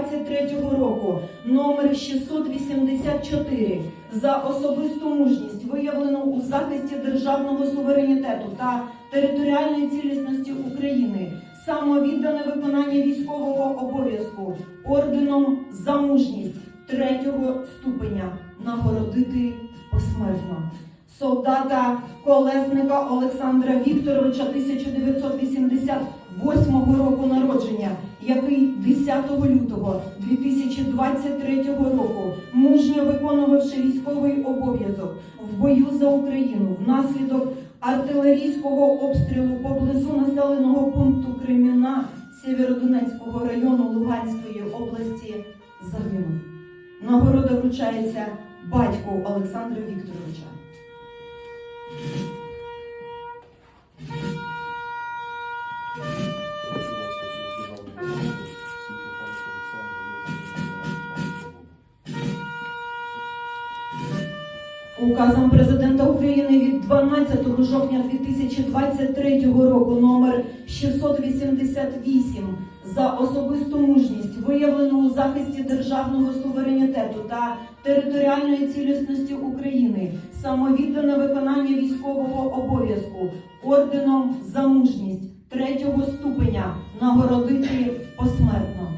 2023 року номер 684 за особисту мужність, виявлену у захисті державного суверенітету та територіальної цілісності України, самовіддане виконання військового обов'язку орденом за мужність третього ступеня нагородити посмертно. Солдата Колесника Олександра Вікторовича 1988 року народження, який 10 лютого 2023 року, мужньо виконувавши військовий обов'язок в бою за Україну внаслідок артилерійського обстрілу поблизу населеного пункту Креміна Сєвєродонецького району Луганської області загинув. Нагорода вручається батьку Олександра Вікторовича. Указом президента України від 12 жовтня 2023 року номер 688 за особисту мужність, виявлену у захисті державного суверенітету та територіальної цілісності України, самовіддане виконання військового обов'язку орденом за мужність третього ступеня нагородити посмертно.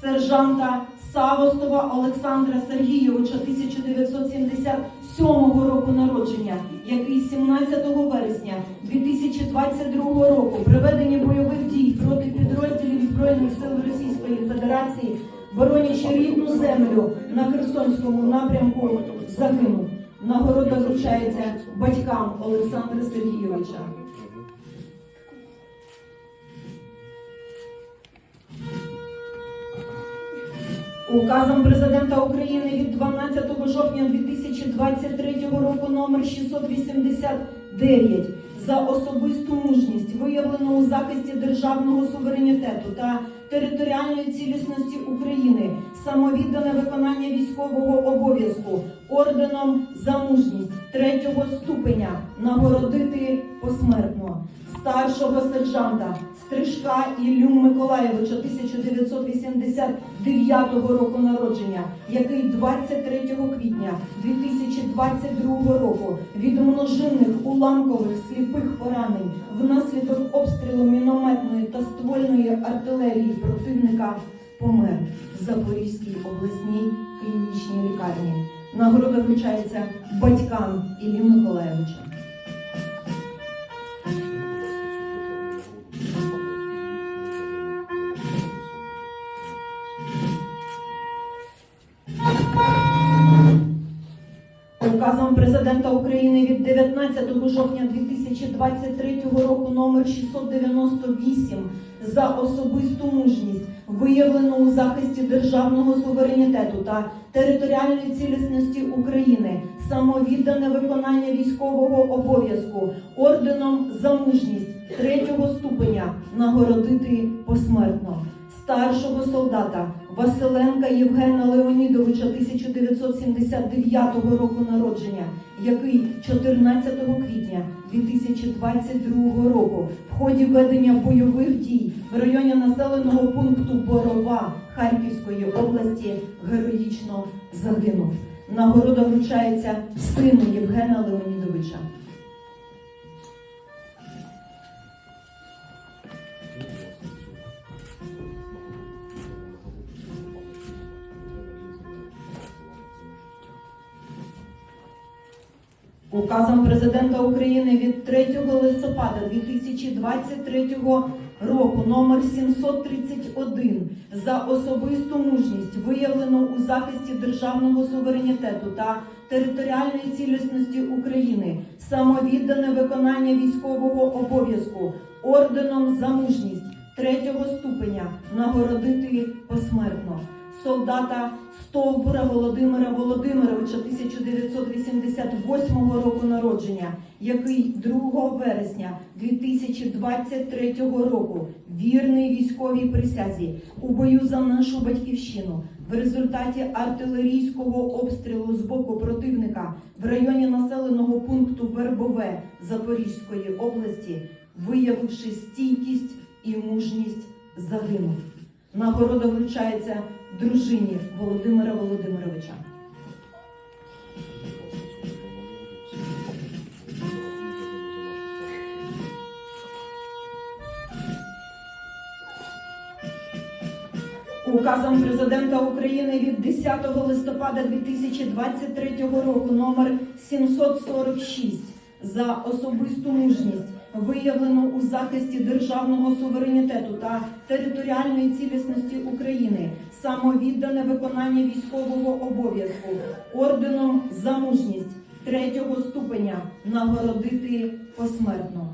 Сержанта Савостова Олександра Сергійовича 1977 року народження, який 17 вересня 2022 року при веденні бойових дій проти підрозділів Збройних сил Російської Федерації, боронячи рідну землю на Херсонському напрямку, загинув. Нагорода вручається батькам Олександра Сергійовича. Указом президента України від 12 жовтня 2023 року номер 689 за особисту мужність, виявлено у захисті державного суверенітету та територіальної цілісності України, самовіддане виконання військового обов'язку орденом за мужність третього ступеня нагородити посмертно старшого сержанта Стрижка Іллю Миколаєвича 1989 року народження, який 23 квітня 2022 року від множинних уламкових сліпих поранень внаслідок обстрілу мінометної та ствольної артилерії противника помер в Запорізькій обласній клінічній лікарні. Нагорода вручається батькам Іллі Миколаєвича. Президента України від 19 жовтня 2023 року номер 698 за особисту мужність, виявлену у захисті державного суверенітету та територіальної цілісності України, самовіддане виконання військового обов'язку орденом за мужність нагородити посмертно старшого солдата Василенка Євгена Леонідовича 1979 року народження, який 14 квітня 2022 року в ході ведення бойових дій в районі населеного пункту Борова Харківської області героїчно загинув. Нагорода вручається сину Євгена Леонідовича. Указом президента України від 3 листопада 2023 року номер 731 за особисту мужність, виявлену у захисті державного суверенітету та територіальної цілісності України, самовіддане виконання військового обов'язку орденом за мужність третього ступеня нагородити посмертно солдата Стовбура Володимира Володимировича 1988 року народження, який 2 вересня 2023 року вірний військовій присязі у бою за нашу батьківщину в результаті артилерійського обстрілу з боку противника в районі населеного пункту Вербове Запорізької області, виявивши стійкість і мужність, загинув. Нагорода вручається дружині Володимира Володимировича. Указом президента України від 10 листопада 2023 року номер 746 за особисту мужність, виявлену у захисті державного суверенітету та територіальної цілісності України, самовіддане виконання військового обов'язку орденом за мужність третього ступеня нагородити посмертно.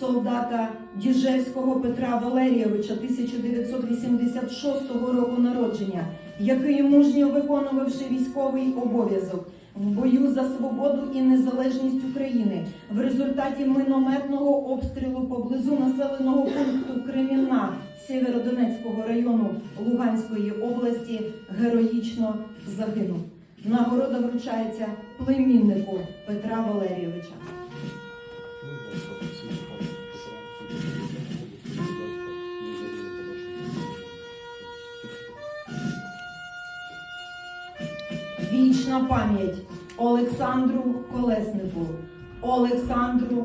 Солдата Діжевського Петра Валерійовича 1986 року народження, який мужньо виконувавши військовий обов'язок в бою за свободу і незалежність України в результаті минометного обстрілу поблизу населеного пункту Кремінна Сєвєродонецького району Луганської області героїчно загинув. Нагорода вручається племіннику Петра Валерійовича. Вічна пам'ять Олександру Колеснику, Олександру